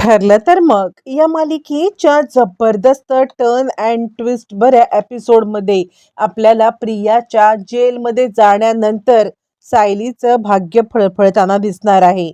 ठरलं तर मग. या मालिकेच्या जबरदस्त टर्न अँड ट्विस्ट बऱ्या एपिसोडमध्ये आपल्याला प्रियाच्या जेलमध्ये जाण्यानंतर सायलीचं भाग्य फळफळताना दिसणार आहे.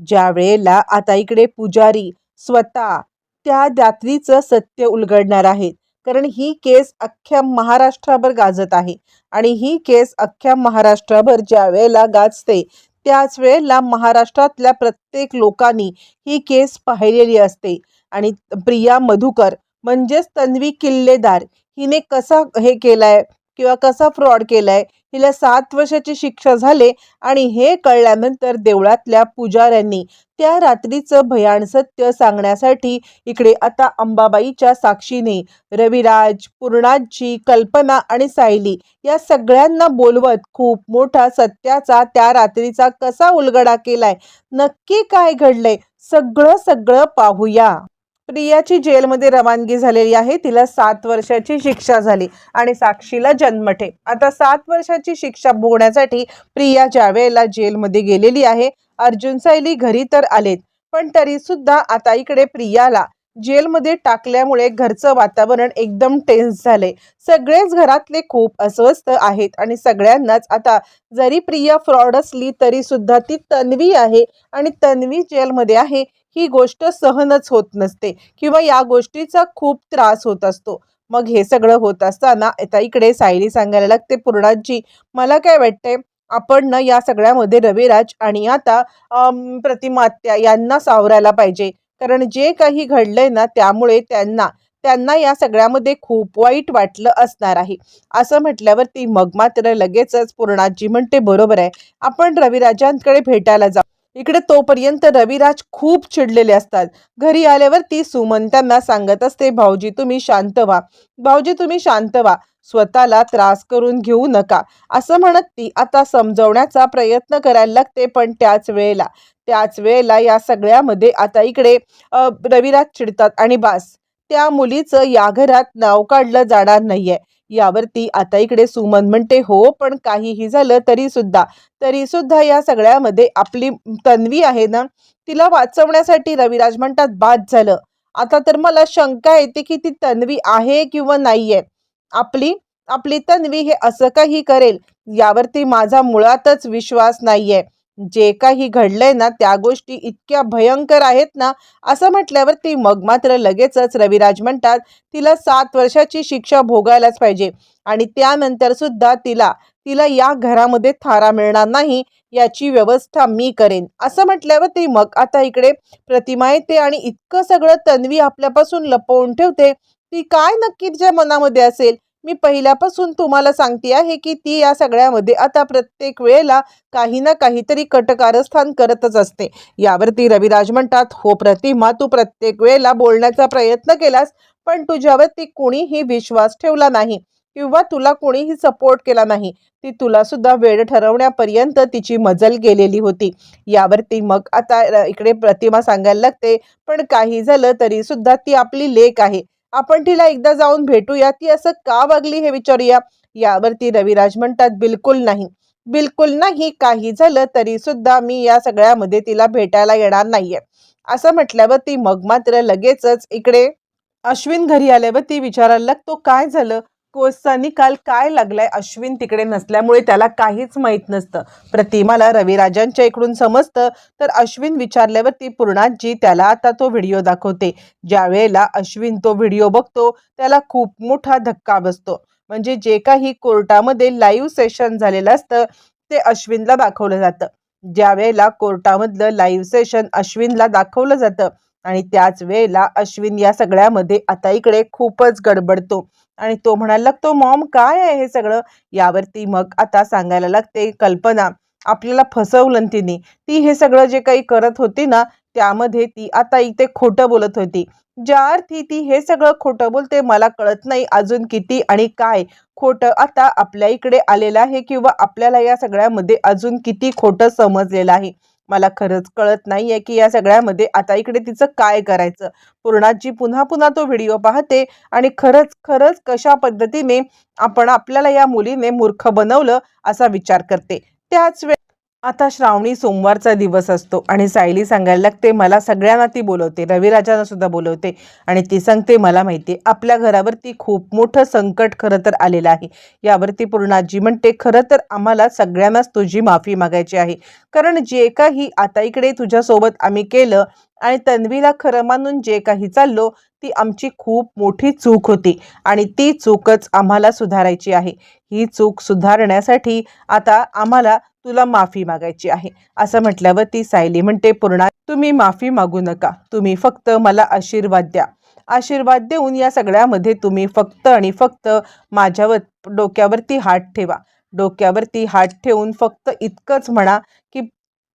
ज्या वेळेला आता इकडे पुजारी स्वतः त्या रात्रीचं सत्य उलगडणार आहेत. कारण ही केस अख्ख्या महाराष्ट्राभर गाजत आहे. आणि ही केस अख्ख्या महाराष्ट्राभर ज्या वेळेला गाजते त्याच वेळेला महाराष्ट्रातल्या प्रत्येक लोकांनी ही केस पाहिलेली असते. आणि प्रिया मधुकर म्हणजेच तन्वी किल्लेदार हिने कसा हे केलाय? किंवा कसा फ्रॉड केलाय हिला सात वर्षाची शिक्षा झाले आणि हे कळल्यानंतर देवळातल्या पुजाऱ्यांनी त्या रात्रीचं भयान सत्य सांगण्यासाठी इकडे आता अंबाबाईच्या साक्षीने रविराज पूर्णाजी कल्पना आणि सायली या सगळ्यांना बोलवत खूप मोठा सत्याचा त्या रात्रीचा कसा उलगडा केलाय नक्की काय घडलंय सगळं सगळं पाहूया. प्रियाची जेलमध्ये रवानगी झालेली आहे. तिला सात वर्षाची शिक्षा झाली आणि साक्षीला जन्मठे आता सात वर्षाची शिक्षा भोगण्यासाठी प्रिया ज्यावेळेला जेलमध्ये गेलेली आहे अर्जुन सायली घरी तर आलेत पण तरी सुद्धा आता इकडे प्रियाला जेलमध्ये टाकल्यामुळे घरचं वातावरण एकदम टेन्स झाले सगळेच घरातले खूप अस्वस्थ आहेत आणि सगळ्यांनाच आता जरी प्रिया फ्रॉड असली तरी सुद्धा ती तन्वी आहे आणि तन्वी जेलमध्ये आहे. ही गोष्ट सहनच होत नसते किंवा या गोष्टीचा खूप त्रास होत असतो. मग हे सगळं होत असताना आता इकडे सायली सांगायला लागते पूर्णाजी मला काय वाटतंय आपण ना या सगळ्यामध्ये रविराज आणि आता प्रतिमात्या यांना सावरायला पाहिजे. कारण जे काही घडलंय ना त्यामुळे त्यांना त्यांना या सगळ्यामध्ये खूप वाईट वाटलं असणार आहे. असं म्हटल्यावर ती मग मात्र लगेचच पूर्णाजी म्हणते बरोबर आहे. आपण रविराजांकडे भेटायला जाऊ. इकडे तोपर्यंत रविराज खूप चिडलेले असतात. घरी आल्यावर ती सुमन त्यांना सांगत असते भाऊजी तुम्ही शांत व्हा. भाऊजी तुम्ही शांत व्हा. स्वतःला त्रास करून घेऊ नका. असं म्हणत ती आता समजवण्याचा प्रयत्न करायला लागते पण त्याच वेळेला त्याच वेळेला या सगळ्यामध्ये आता इकडे रविराज चिडतात. आणि बास त्या मुलीचं या घरात नाव काढलं जाणार नाहीये. यावरती आता इकडे सुमन म्हणते हो पण काहीही झालं तरी सुद्धा तरी सुद्धा या सगळ्यामध्ये आपली तन्वी आहे ना तिला वाचवण्यासाठी रविराज म्हणतात बाद झालं. आता तर मला शंका येते की ती तन्वी आहे किंवा नाहीये. आपली आपली तन्वी हे असं काही करेल? यावरती माझा मुळातच विश्वास नाहीये. जे काही घडलंय ना त्या गोष्टी इतक्या भयंकर आहेत ना असं म्हटल्यावर ती मग मात्र लगेचच रविराज म्हणतात तिला सात वर्षाची शिक्षा भोगायलाच पाहिजे आणि त्यानंतर सुद्धा तिला तिला या घरामध्ये थारा मिळणार नाही याची व्यवस्था मी करेन. असं म्हटल्यावर ती मग आता इकडे प्रतिमा येते आणि इतकं सगळं तन्वी आपल्यापासून लपवून ठेवते. ती काय नक्की तिच्या मनामध्ये असेल मी पहिल्यापासून तुम्हाला सांगते आहे की ती या सगळ्यामध्ये आता प्रत्येक वेळेला काही ना काहीतरी कटकारस्थान करतच असते. यावरती रविराज म्हणतात हो प्रतिमा तू प्रत्येक वेळेला बोलण्याचा प्रयत्न केलास पण तुझ्यावरती कुणीही विश्वास ठेवला नाही किंवा तुला कोणीही सपोर्ट केला नाही. ती तुला सुद्धा वेळ ठरवण्यापर्यंत तिची मजल गेलेली होती. यावरती मग आता इकडे प्रतिमा सांगायला लागते पण काही झालं तरी सुद्धा ती आपली लेख आहे. आपण तिला एकदा जाऊन भेटूया. ती असं का वागली हे विचारूया? यावरती रविराज म्हणतात बिलकुल नाही. बिलकुल नाही. काही झालं तरी सुद्धा मी या सगळ्यामध्ये तिला भेटायला येणार नाहीये. असं म्हटल्यावर ती मग मात्र लगेचच इकडे अश्विन घरी आल्यावर ती विचारायला लागतो काय झालं? कोर्सचा निकाल काय लागलाय? अश्विन तिकडे नसल्यामुळे त्याला काहीच माहीत नसतं. प्रतिमाला रविराजांच्या इकडून समजतं. तर अश्विन विचारल्यावर ती पूर्णाजी त्याला आता तो व्हिडिओ दाखवते. ज्यावेळेला अश्विन तो व्हिडिओ बघतो त्याला खूप मोठा धक्का बसतो. म्हणजे जे काही कोर्टामध्ये लाईव्ह सेशन झालेलं असतं ते अश्विनला दाखवलं जातं. ज्यावेळेला कोर्टामधलं लाईव्ह सेशन अश्विनला दाखवलं जातं आणि त्याच वेळेला अश्विन या सगळ्यामध्ये आता इकडे खूपच गडबडतो. आणि तो म्हणायला लागतो मॉम काय आहे हे सगळं? यावरती मग आता सांगायला लागते कल्पना. आपल्याला फसवलं तिने. ती हे सगळं जे काही करत होती ना त्यामध्ये ती आता इथे खोटं बोलत होती. ज्या अर्थी ती हे सगळं खोटं बोलते मला कळत नाही अजून किती आणि काय खोटं आता आपल्या इकडे आलेलं आहे किंवा आपल्याला या सगळ्यामध्ये अजून किती खोटं समजलेलं आहे. मला खरंच कळत नाहीये की या सगळ्यामध्ये आता इकडे तिचं काय करायचं? पूर्णाजी पुन्हा पुन्हा तो व्हिडिओ पाहते आणि खरंच खरंच कशा पद्धतीने आपण आपल्याला या मुलीने मूर्ख बनवलं असा विचार करते. त्याच वेळ आता श्रावणी सोमवारचा दिवस असतो आणि सायली सांगायला लागते मला सगळ्यांना ती बोलवते रविराजांना सुद्धा बोलवते आणि ती सांगते मला माहिती आहे आपल्या घरावरती खूप मोठं संकट खरं तर आलेलं आहे. यावरती पूर्णाजी म्हणते खरं तर आम्हाला सगळ्यांनाच तुझी माफी मागायची आहे. कारण जे काही आता इकडे तुझ्यासोबत आम्ही केलं आणि तन्वीला खरं मानून जे काही चाललो ती आमची खूप मोठी चूक होती आणि ती चूकच आम्हाला सुधारायची आहे. ही चूक सुधारण्यासाठी आता आम्हाला तुला माफी मागायची आहे. असं म्हटल्यावर ती सायली म्हणते पूर्णा तुम्ही माफी मागू नका. तुम्ही फक्त मला आशीर्वाद द्या. आशीर्वाद देऊन या सगळ्यामध्ये तुम्ही फक्त आणि फक्त माझ्यावर डोक्यावरती हात ठेवा. डोक्यावरती हात ठेवून फक्त इतकंच म्हणा की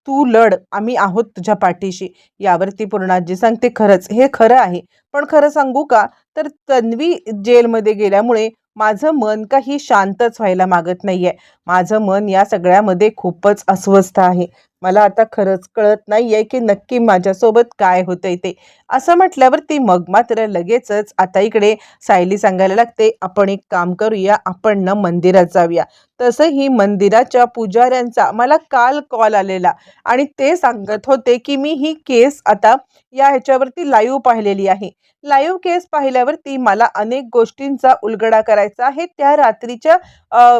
तू लढ. आम्ही आहोत तुझ्या पाठीशी. यावरती पूर्णाजी सांगते खरंच हे खरं आहे. पण खरं सांगू का? तर तन्वी जेलमध्ये गेल्यामुळे माझं मन काही शांतच व्हायला मागत नाहीये. माझं मन या सगळ्यामध्ये खूपच अस्वस्थ आहे. मला आता खरंच कळत नाहीये की नक्की माझ्यासोबत काय होतंय ते. असं म्हटल्यावर ती मग मात्र लगेचच आता इकडे सायली सांगायला लागते आपण एक काम करूया आपण ना मंदिरात जाऊया. तसंही मंदिराच्या पुजाऱ्यांचा मला काल कॉल आलेला. आणि ते सांगत होते की मी ही केस आता या ह्याच्यावरती लाईव्ह पाहिलेली आहे. लाईव्ह केस पाहिल्यावरती मला अनेक गोष्टींचा उलगडा करायचा आहे. त्या रात्रीच्या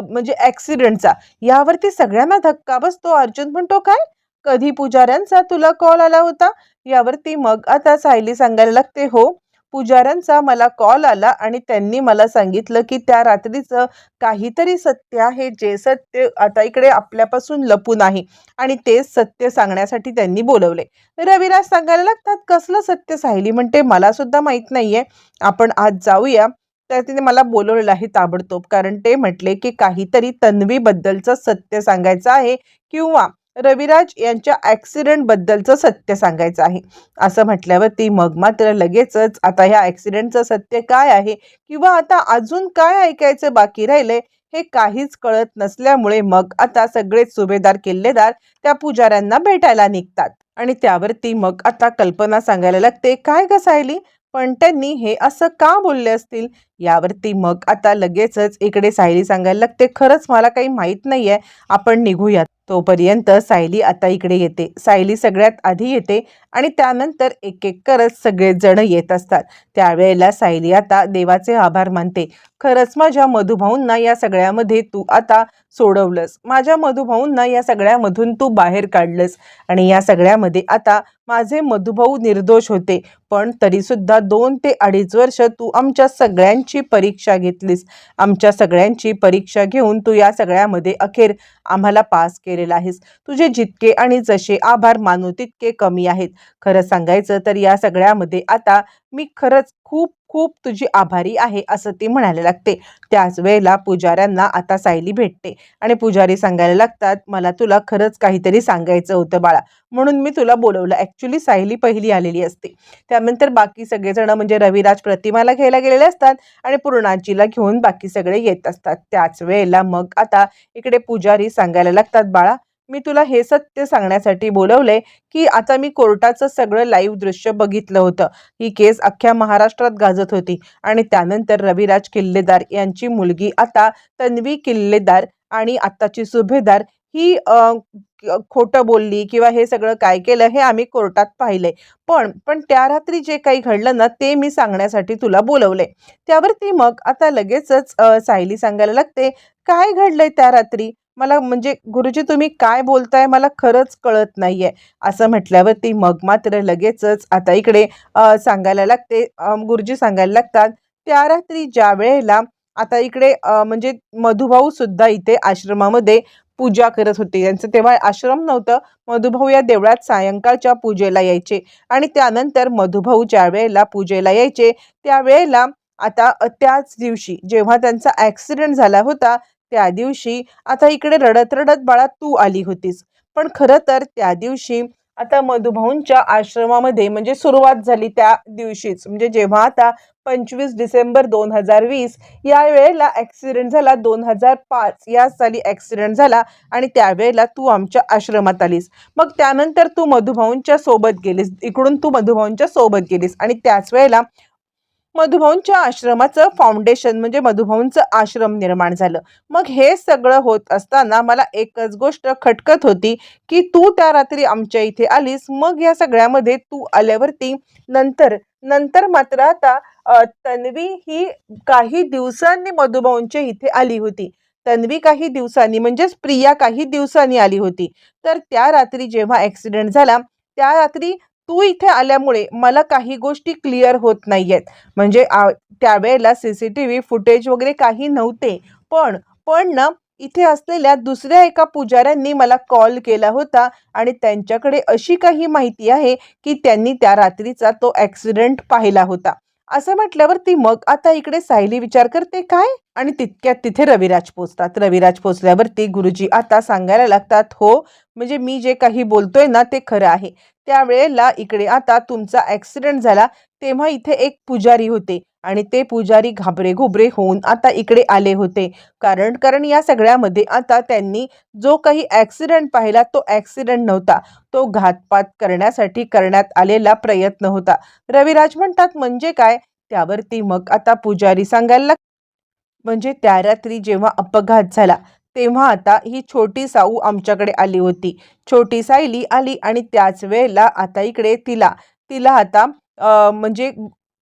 म्हणजे ॲक्सिडेंटचा यावरती सगळ्यांना धक्का बसतो. अर्जुन म्हणतो काय? कधी पुजाऱ्यांचा तुला कॉल आला होता? यावरती मग आता सायली सांगायला लागते हो पुजाऱ्यांचा मला कॉल आला आणि त्यांनी मला सांगितलं की त्या रात्रीचं काहीतरी सत्य आहे. जे सत्य आता इकडे आपल्यापासून लपून आहे. आणि तेच सत्य सांगण्यासाठी त्यांनी बोलवले. रविराज सांगायला लागतात कसलं सत्य साहिली? म्हणते मला सुद्धा माहीत नाहीये. आपण आज जाऊया. तर तिने मला बोलवलेलं आहे ताबडतोब. कारण ते म्हटले की काहीतरी तन्वीबद्दलचं सत्य सांगायचं आहे. किंवा रविराज यांच्या ॲक्सिडेंटबद्दलचं सत्य सांगायचं आहे. असं म्हटल्यावर ती मग मात्र लगेचच आता ह्या ॲक्सिडेंटचं सत्य काय आहे? किंवा आता अजून काय ऐकायचं बाकी राहिलंय? हे काहीच कळत नसल्यामुळे मग आता सगळेच सुभेदार किल्लेदार त्या पुजाऱ्यांना भेटायला निघतात. आणि त्यावरती मग आता कल्पना सांगायला लागते काय ग सायली? पण त्यांनी हे असं का बोलले असतील? यावरती मग आता लगेचच इकडे सायली सांगायला लागते खरंच मला काही माहीत नाहीये आपण निघूयात. तोपर्यंत सायली आता इकडे येते. सायली सगळ्यात आधी येते आणि त्यानंतर एक एक करत सगळेजण येत असतात. त्यावेळेला सायली आता देवाचे आभार मानते. खरंच माझ्या मधुभाऊंना या सगळ्यामध्ये तू आता सोडवलंस. माझ्या मधुभाऊंना या सगळ्यामधून तू बाहेर काढलंस. आणि या सगळ्यामध्ये आता माझे मधुभाऊ निर्दोष होते. पण तरीसुद्धा दोन ते अडीच वर्ष तू आमच्या सगळ्यांची परीक्षा घेतलीस. आमच्या सगळ्यांची परीक्षा घेऊन तू या सगळ्यामध्ये अखेर आम्हाला पास केलेला आहेस. तुझे जितके आणि जसे आभार मानू तितके कमी आहेत. खरं सांगायचं तर या सगळ्यामध्ये आता मी खरंच खूप खूप तुझी आभारी आहे असं ती म्हणायला लागते. त्याच वेळेला पुजाऱ्यांना आता सायली भेटते. आणि पुजारी सांगायला लागतात मला तुला खरंच काहीतरी सांगायचं होतं बाळा. म्हणून मी तुला बोलवलं. ॲक्च्युली सायली पहिली आलेली असते. त्यानंतर बाकी सगळेजण म्हणजे रविराज प्रतिमाला घ्यायला गेलेले असतात आणि पूर्णाजीला घेऊन बाकी सगळे येत असतात. त्याच वेळेला मग आता इकडे पुजारी सांगायला लागतात बाळा मी तुला हे सत्य सांगण्यासाठी बोलवलंय की आता मी कोर्टाचं सगळं लाईव्ह दृश्य बघितलं होतं. ही केस अख्ख्या महाराष्ट्रात गाजत होती. आणि त्यानंतर रविराज किल्लेदार यांची मुलगी आता तन्वी किल्लेदार आणि आत्ताची सुभेदार ही खोटं बोलली किंवा हे सगळं काय केलं हे आम्ही कोर्टात पाहिलंय पण पण त्या रात्री जे काही घडलं ना ते मी सांगण्यासाठी तुला बोलवलंय त्यावरती मग आता लगेचच सायली सांगायला लागते काय घडलंय त्या रात्री? मला म्हणजे गुरुजी तुम्ही काय बोलताय मला खरंच कळत नाहीये. असं म्हटल्यावरती मग मात्र लगेचच आता इकडे सांगायला लागते गुरुजी सांगायला लागतात त्या रात्री ज्या वेळेला आता इकडे म्हणजे मधुभाऊ सुद्धा इथे आश्रमामध्ये पूजा करत होते. त्यांचं तेव्हा आश्रम नव्हतं. मधुभाऊ या देवळात सायंकाळच्या पूजेला यायचे आणि त्यानंतर मधुभाऊ ज्या वेळेला पूजेला यायचे त्यावेळेला आता त्याच दिवशी जेव्हा त्यांचा ॲक्सिडेंट झाला होता त्या दिवशी आता इकडे रडत रडत बाळा तू आली होतीस. पण खरं तर त्या दिवशी आता मधुभाऊंच्या आश्रमामध्ये म्हणजे सुरुवात झाली त्या दिवशीच. म्हणजे जेव्हा आता पंचवीस डिसेंबर दोन हजार वीस या वेळेला ॲक्सिडेंट झाला दोन हजार पाच. या साली ॲक्सिडेंट झाला आणि त्यावेळेला तू आमच्या आश्रमात आलीस. मग त्यानंतर तू मधुभाऊंच्या सोबत गेलीस. इकडून तू मधुभाऊंच्या सोबत गेलीस. आणि त्याच वेळेला मधुभाऊंच्या आश्रमाचं फाउंडेशन म्हणजे मधुभाऊंचं आश्रम निर्माण झालं. मग हे सगळं होत असताना मला एकच गोष्ट खटकत होती की तू त्या रात्री आमच्या इथे आलीस मग या सगळ्यामध्ये तू आल्यावरती नंतर नंतर मात्र आता तन्वी ही काही दिवसांनी मधुभाऊंच्या इथे आली होती. तन्वी काही दिवसांनी म्हणजेच प्रिया काही दिवसांनी आली होती. तर त्या रात्री जेव्हा ॲक्सिडेंट झाला त्या रात्री तू इथे आल्यामुळे मला काही गोष्टी क्लिअर होत नाही आहेत म्हणजे आ- त्यावेळेला C C T V footage वगैरे काही नव्हते. पण पण ना इथे असलेल्या दुसऱ्या एका पुजाऱ्यांनी मला कॉल केला होता आणि त्यांच्याकडे अशी काही माहिती आहे की त्यांनी त्या रात्रीचा तो ॲक्सिडेंट पाहिला होता. असं म्हटल्यावर ती मग आता इकडे सायली विचार करते काय? आणि तितक्यात तिथे रविराज पोचतात रविराज पोचल्यावरती गुरुजी आता सांगायला लागतात हो म्हणजे मी जे काही बोलतोय ना ते खरं आहे. त्यावेळेला इकडे आता तुमचा ॲक्सिडेंट झाला तेव्हा इथे एक पुजारी होते आणि ते पुजारी घाबरे घुबरे होऊन आता इकडे आले होते. कारण कारण या सगळ्यामध्ये आता त्यांनी जो काही ॲक्सिडेंट पाहिला तो ॲक्सिडेंट नव्हता. तो घातपात करण्यासाठी करण्यात आलेला प्रयत्न होता. रविराज म्हणतात म्हणजे काय? त्यावरती मग आता पुजारी सांगायला लाग- म्हणजे त्या रात्री जेव्हा अपघात झाला तेव्हा आता ही छोटी साऊ आमच्याकडे आली होती. छोटी सायली आली आणि त्याच वेळेला आता इकडे तिला तिला आता म्हणजे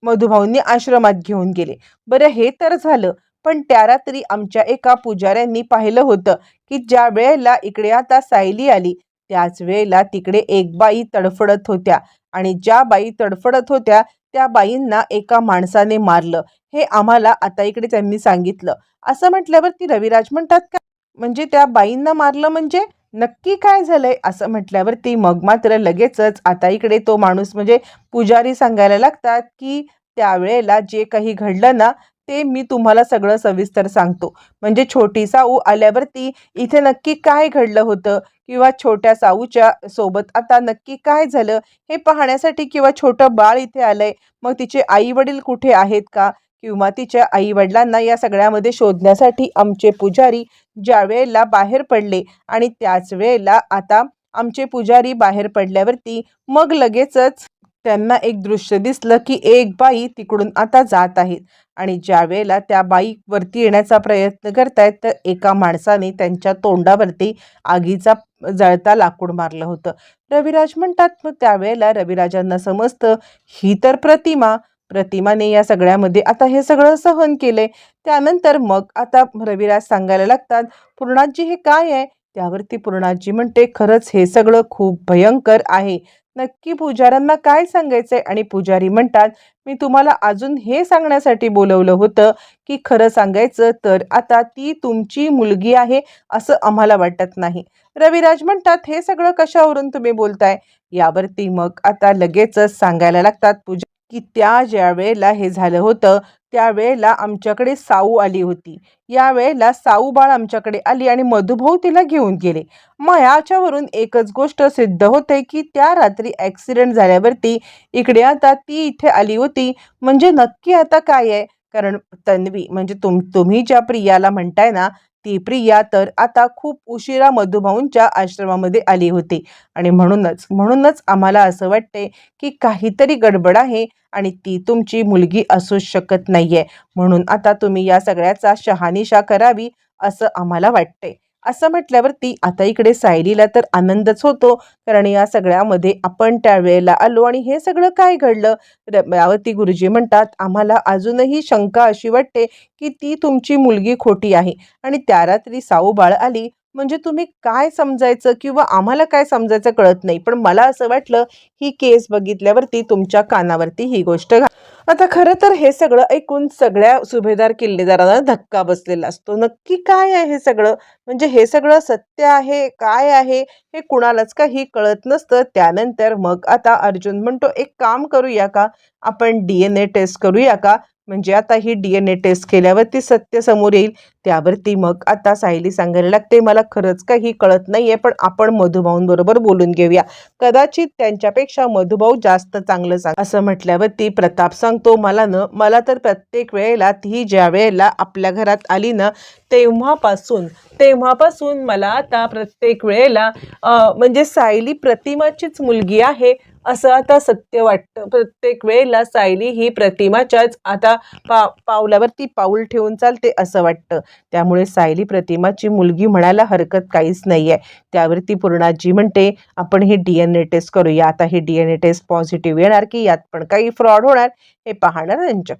मधुभाऊंनी आश्रमात घेऊन गेले. बरं हे तर झालं पण त्या रात्री आमच्या एका पुजाऱ्यांनी पाहिलं होतं की ज्या वेळेला इकडे आता सायली आली त्याच वेळेला तिकडे एक बाई तडफडत होत्या. आणि ज्या बाई तडफडत होत्या त्या बाईंना एका माणसाने मारलं. हे आम्हाला आता इकडे त्यांनी सांगितलं. असं म्हटल्यावर ती रविराज म्हणतात का? म्हणजे त्या बाईंना मारलं म्हणजे नक्की काय झालंय? असं म्हटल्यावरती मग मात्र लगेचच आता इकडे तो माणूस म्हणजे पुजारी सांगायला लागतात की त्यावेळेला जे काही घडलं ना ते मी तुम्हाला सगळं सविस्तर सांगतो. म्हणजे छोटी साऊ आल्यावरती इथे नक्की काय घडलं होतं किंवा छोट्या साऊच्या सोबत आता नक्की काय झालं हे पाहण्यासाठी किंवा छोटं बाळ इथे आलंय मग तिचे आई वडील कुठे आहेत का किंवा तिच्या आई वडिलांना या सगळ्यामध्ये शोधण्यासाठी आमचे पुजारी ज्या वेळेला बाहेर पडले आणि त्याच वेळेला आता आमचे पुजारी बाहेर पडल्यावरती मग लगेचच त्यांना एक दृश्य दिसलं की एक बाई तिकडून आता जात आहेत. आणि ज्या वेळेला त्या बाई वरती येण्याचा प्रयत्न करतायत तर एका माणसाने त्यांच्या तोंडावरती आगीचा जळता लाकूड मारलं होतं. रविराज म्हणतात मग त्यावेळेला रविराजांना समजतं ही तर प्रतिमा. प्रतिमाने या सगळ्यामध्ये आता हे सगळं सहन केलंय. त्यानंतर मग आता रविराज सांगायला लागतात पूर्णाजी हे काय आहे? त्यावरती पूर्णाजी म्हणते खरंच हे सगळं खूप भयंकर आहे. नक्की पुजाऱ्यांना काय सांगायचंय? आणि पुजारी म्हणतात मी तुम्हाला अजून हे सांगण्यासाठी बोलवलं होतं की खरं सांगायचं तर आता ती तुमची मुलगी आहे असं आम्हाला वाटत नाही. रविराज म्हणतात हे सगळं कशावरून तुम्ही बोलताय? यावरती मग आता लगेचच सांगायला लागतात पूजा की त्या ज्या वेळेला हे झालं होतं त्यावेळेला आमच्याकडे साऊ आली होती. या वेळेला साऊ बाळ आमच्याकडे आली आणि मधुभाऊ तिला घेऊन गेले. मग याच्यावरून एकच गोष्ट सिद्ध होते की त्या रात्री ॲक्सिडेंट झाल्यावरती इकडे आता ती इथे आली होती. म्हणजे नक्की आता काय आहे? कारण तन्वी म्हणजे तुम तुम्ही ज्या प्रियाला म्हणताय ना ती प्रिया तर आता खूप उशिरा मधुभाऊंच्या आश्रमामध्ये आली होती. आणि म्हणूनच म्हणूनच आम्हाला असं वाटते की काहीतरी गडबड आहे आणि ती तुमची मुलगी असूच शकत नाहीये. म्हणून आता तुम्ही या सगळ्याचा शहानिशा करावी असं आम्हाला वाटते. असं म्हटल्यावरती आता इकडे सायलीला तर आनंदच होतो कारण या सगळ्यामध्ये आपण त्यावेळेला आलो आणि हे सगळं काय घडलं? रमावती गुरुजी म्हणतात आम्हाला अजूनही शंका अशी वाटते की ती तुमची मुलगी खोटी आहे. आणि त्या रात्री साऊ बाळ आली म्हणजे तुम्ही काय समजायचं किंवा आम्हाला काय समजायचं कळत नाही पण मला असं वाटलं ही केस बघितल्यावरती तुमच्या कानावरती ही गोष्ट घा आता खरं तर हे सगळं ऐकून सगळ्या सुभेदार किल्लेदारांना धक्का बसलेला असतो. नक्की काय आहे हे सगळं? म्हणजे हे सगळं सत्य आहे? काय आहे? हे कुणालाच काही कळत नसतं. त्यानंतर मग आता अर्जुन म्हणतो एक काम करूया का? आपण डी एन ए टेस्ट करूया का? म्हणजे आता ही डी एन ए टेस्ट केल्यावरती सत्य समोर येईल त्यावरती मग आता सायली सांगायला लागते मला खरंच काही कळत नाही आहे पण आपण मधुभाऊंबरोबर बोलून घेऊया. कदाचित त्यांच्यापेक्षा मधुभाऊ जास्त चांगलं सांग. असं म्हटल्यावरती प्रताप सांगतो मला न मला तर प्रत्येक वेळेला ती ज्या वेळेला आपल्या घरात आली ना तेव्हापासून तेव्हापासून मला आता प्रत्येक वेळेला म्हणजे सायली प्रतिमाचीच मुलगी आहे असं आता सत्य वाटतं. प्रत्येक वेळेला सायली ही प्रतिमाच्याच आता पा पावलावरती पाऊल ठेवून चालते असं वाटतं. त्यामुळे सायली प्रतिमाची मुलगी म्हणायला हरकत काहीच नाही आहे त्यावरती पूर्णाजी म्हणते आपण हे डी एन ए टेस्ट करूया. आता हे D N A test positive येणार की यात पण काही फ्रॉड होणार? हे पाहणार त्यांच्या